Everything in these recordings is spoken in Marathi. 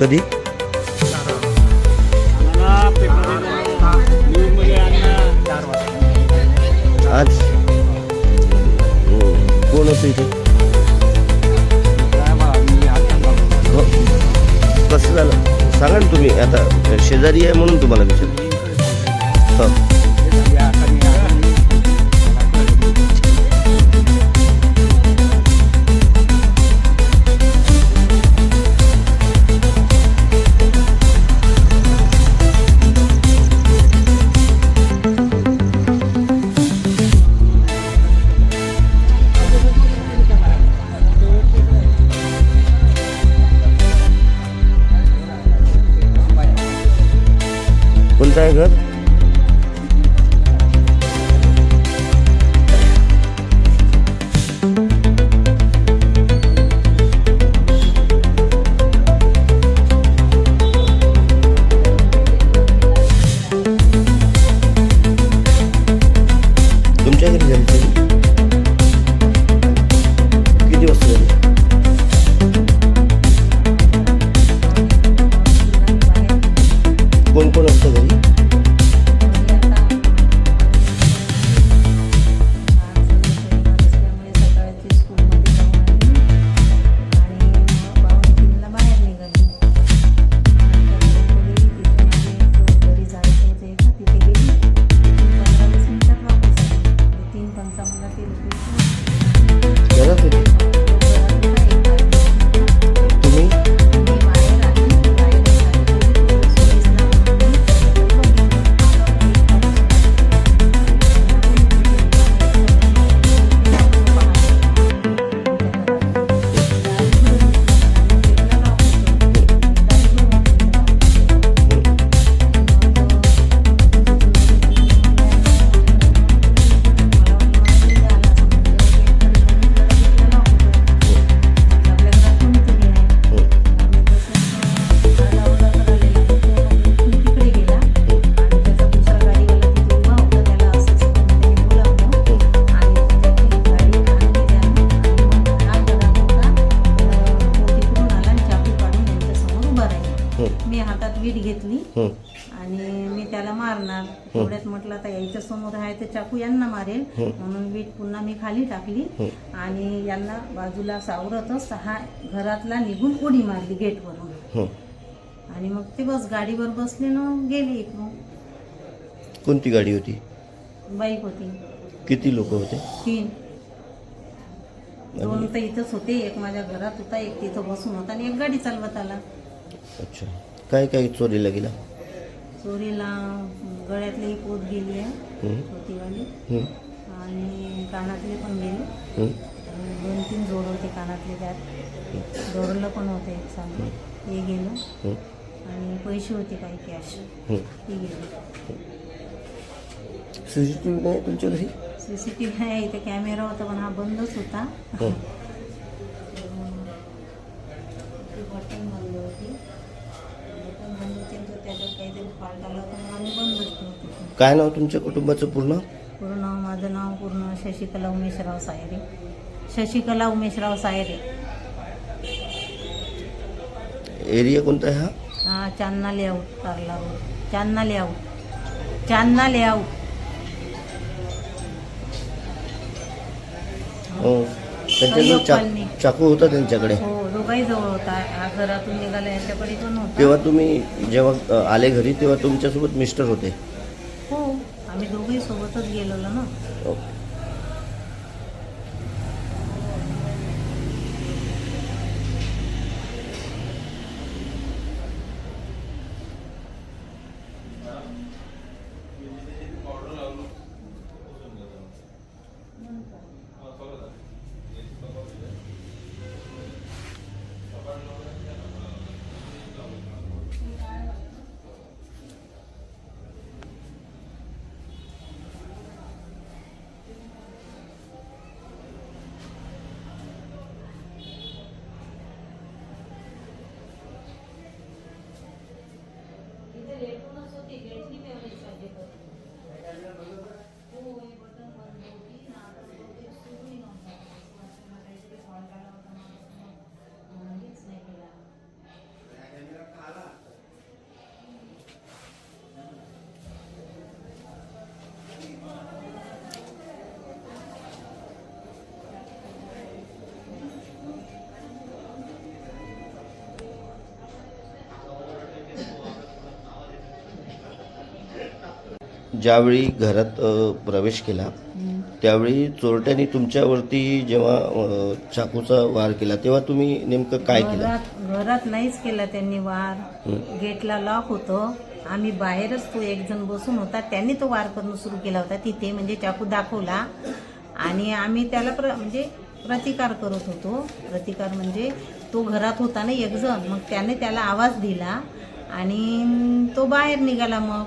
कधी? आज? हो, कोण होतं इथे? हो. कसं झालं? सांगा ना तुम्ही आता शेजारी आहे म्हणून तुम्हाला विचार हो. कोणतं तेवढ्यात म्हटलं आता याच्या समोर आहे तर चाकू यांना मारेल. म्हणून वीट पुन्हा मी खाली टाकली. आणि यांना बाजूला सावरतच हा घरातला निघून उडी मारली गेटवरून. आणि मग ते बस गाडीवर बसले ना गेले इकडून. कोणती गाडी होती? बाईक होती. किती लोक होते? तीन. दोन तर इथंच होते एक माझ्या घरात होता एक तिथं बसून होता आणि एक गाडी चालवत आला. अच्छा. काय काय चोरीला गेला? चोरीला गळ्यातली ही पोत गेली आहे छोटीवाली. आणि कानातले पण गेले. दोन तीन जोड होते कानातले त्यात. दोरलं पण होतं एक सांग ते गेलं. आणि पैसे होते काही कॅश हं. ते गेले. सी सी टी व्ही नाही तुमच्या घरी? सी सी टी व्ही आहे इथे कॅमेरा होता पण हा बंदच होता हं. ती बटन बंद होती बटन बंद होती तर त्याच्यात काहीतरी फॉल्ट आला होता म्हणून आम्ही बंदच ठेवतो काय नाव तुमच्या कुटुंबाचं पूर्ण? पूर्ण माझं नाव पूर्ण शशिकला उमेशराव सायरे. शशिकला उमेशराव सायरे. एरिया कोणता आहे हा? हा Chandana layout Karla road. Chandana layout. Chandana layout. हो. त्यांच्याकडे कॉलनी. चा चाकू होता त्यांच्याकडे? हो दोघाही जवळ होता. हा घरातून निघाला याच्याकडे पण होता. तेव्हा तुम्ही जेव्हा अ, आले घरी तेव्हा तुमच्यासोबत मिस्टर होते? आम्ही दोघेही सोबतच गेलेलो ना. ओके. ज्यावेळी घरात प्रवेश केला त्यावेळी चोरट्यांनी तुमच्यावरती जेव्हा चाकूचा वार केला तेव्हा तुम्ही नेमकं काय केलं? घरात घरात नाहीच केला त्यांनी वार. गेटला लॉक होतं. आम्ही बाहेरच तो एक जण बसून होता. त्यांनी तो वार करणं सुरू केला होता. तिथे म्हणजे चाकू दाखवला. आणि आम्ही त्याला प्र म्हणजे प्रतिकार करत होतो. प्रतिकार म्हणजे तो घरात होता ना एक जण. मग त्याने त्याला आवाज दिला. आणि तो बाहेर निघाला मग.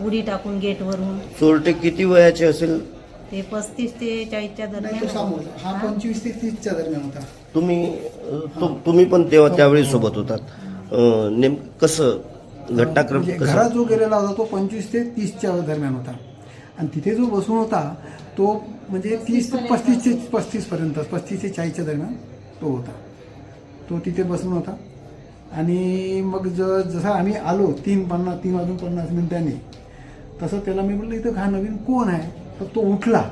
उडी टाकून गेटवरून. चोरटे किती वयाचे असेल? ते पस्तीस ते चाळीसच्या नाही तो दरम्यान समोर हा पंचवीस ते तीसच्या दरम्यान होता. तुम्ही अ, तु- तुम्ही पण तेव्हा त्यावेळी सोबत होतात. अ, नेम कसं घटनाक्रम म्हणजे कसं? घरात जो गेलेला होता तो पंचवीस ते तीसच्या दरम्यान होता. आणि तिथे जो बसून होता तो म्हणजे तीस ते पस्तीस ते पस्तीस पर्यंत पस्तीस ते चाळीसच्या दरम्यान तो होता. तो तिथे बसून होता. आणि मग ज जसं आम्ही आलो तीन पन्नास तीन वाजून पन्नास मिनिटांनी तसं त्याला मी म्हटलं इथं हा नवीन कोण आहे? तर तो उठला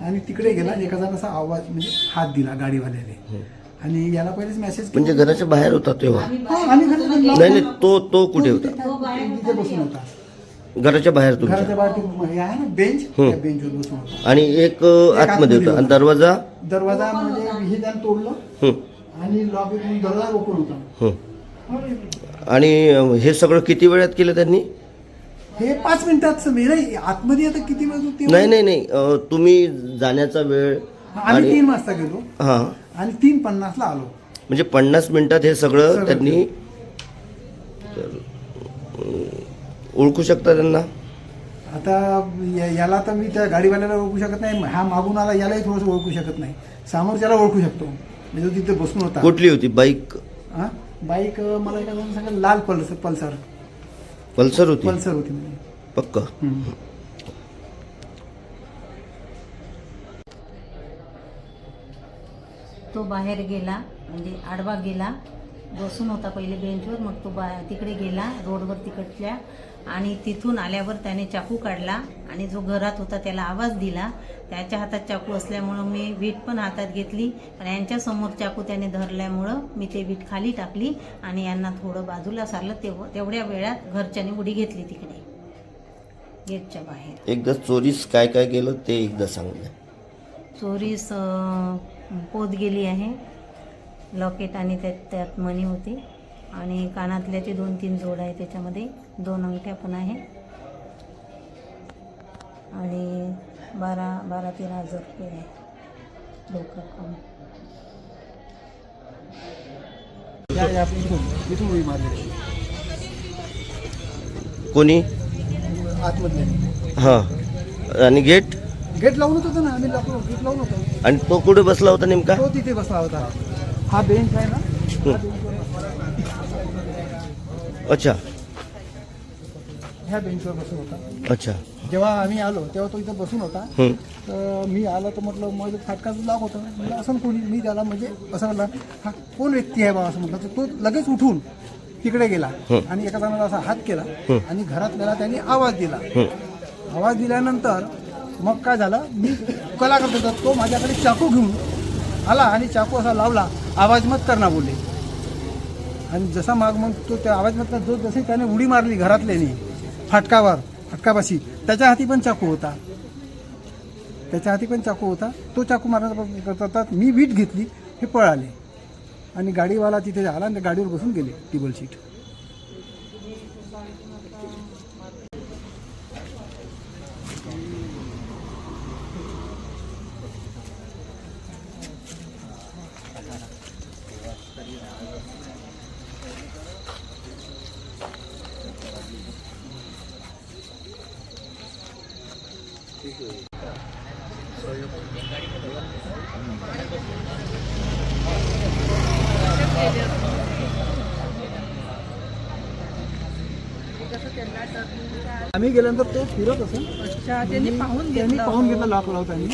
आणि तिकडे गेला. एका जणाचा आवाज म्हणजे हात दिला गाडीवाल्याने. आणि याला पहिलेच मेसेज म्हणजे घराच्या बाहेर होता तेव्हा? घराच्या नाही नाही तो तो कुठे होता? तिथे बसून होता. घराच्या बाहेर तुमच्या? घराच्या बाहेर ते हे आहे ना बेंच त्या बेंचवर बसून होता. आणि एक अ, आतमध्ये होता. आणि दरवाजा? दरवाजा म्हणजे हे त्यानं तोडलं. हं, आणि लॉक दरवाजा ओपन होता. हं. आणि अ, हे सगळं किती वेळात केलं त्यांनी? हे पाच मिनिटात नाही आतमध्ये आता किती वेळ होती नाही नाही नाही. अ, तुम्ही जाण्याचा वेळ आम्ही आणि तीन वाजता गेलो. हा. आणि तीन पन्नासला आलो. म्हणजे पन्नास मिनिटात हे सगळं सगळं त्यांनी तर, अ, ओळखू शकता त्यांना? आता या- याला तर मी त्या गाडीवाल्याला ओळखू शकत नाही. हा मागून आला यालाही थोडंसं ओळखू शकत नाही. समोरच्याला ओळखू शकतो. म्हणजे तो तिथे बसून होता. कुठली होती? बाईक? हा? बाईक अं, मला एका जण सांगा लाल पल्सर पल्सर. पल्सर होती. पल्सर होती म्हणजे. पक्क. हम्म. तो बाहेर गेला म्हणजे आडवा गेला. बसून होता पहिले बेंचवर मग तो बा तिकडे गेला रोडवर तिकडच्या आणि तिथून आल्यावर त्याने चाकू काढला आणि जो घरात होता त्याला आवाज दिला. त्याच्या हातात चाकू असल्यामुळं मी वीट पण हातात घेतली पण यांच्या समोर चाकू त्याने धरल्यामुळं मी ते वीट खाली टाकली आणि यांना थोडं बाजूला सारलं. तेव तेवढ्या वेळात घरच्याने उडी घेतली तिकडे. गेटच्या बाहेर. एकदा चोरीस काय काय गेलं ते एकदा सांगा चोरीस पोत गेली आहे. लॉकेट आणि त्यात त्यात मनी होती. आणि कानातल्याचे दोन तीन जोड आहे त्याच्यामध्ये दोन अंगठ्या पण आहे. आणि बारा बारा तेरा हजार रुपये आहे. रोख रक्कम कोणी? हां. आणि गेट? गेट लावूनच होतं ना आम्ही गेट लावून होतो. आणि तो कुठे बसला होता नेमका? तो तिथे बसला होता. हा बेंच आहे ना. अच्छा ह्या बेंचवर बसून होता अच्छा जेव्हा आम्ही आलो तेव्हा तो इथं बसून होता हं. तर मी आलो तर म्हटलं मग फाटकाचं लाभ होतं म्हटलं असं कोणी मी त्याला म्हणजे असं म्हटलं हा कोण व्यक्ती आहे बाबा असं म्हटलं तर तो लगेच उठून तिकडे गेला. आणि एका जणाला असा हात केला. आणि घरातल्याला त्यांनी आवाज दिला. आवाज दिल्यानंतर मग काय झालं मी कला करत होता तो माझ्याकडे चाकू घेऊन आला आणि चाकू असा लावला आवाज मत करना बोले. आणि जसा माग मग तो त्या आवाज मत जो जसे त्याने उडी मारली घरातल्याने फाटकावर फाटकापाशी त्याच्या हाती पण चाकू होता. त्याच्या हाती पण चाकू होता. तो चाकू मारण्याचा करतात मी वीट घेतली हे पळाले. आणि गाडीवाला तिथे आला आणि त्या गाडीवर बसून गेले टेबल सीट. आम्ही गेल्यानंतर तो फिरत असेल. त्यांनी पाहून घेतला. लॉक लावताना.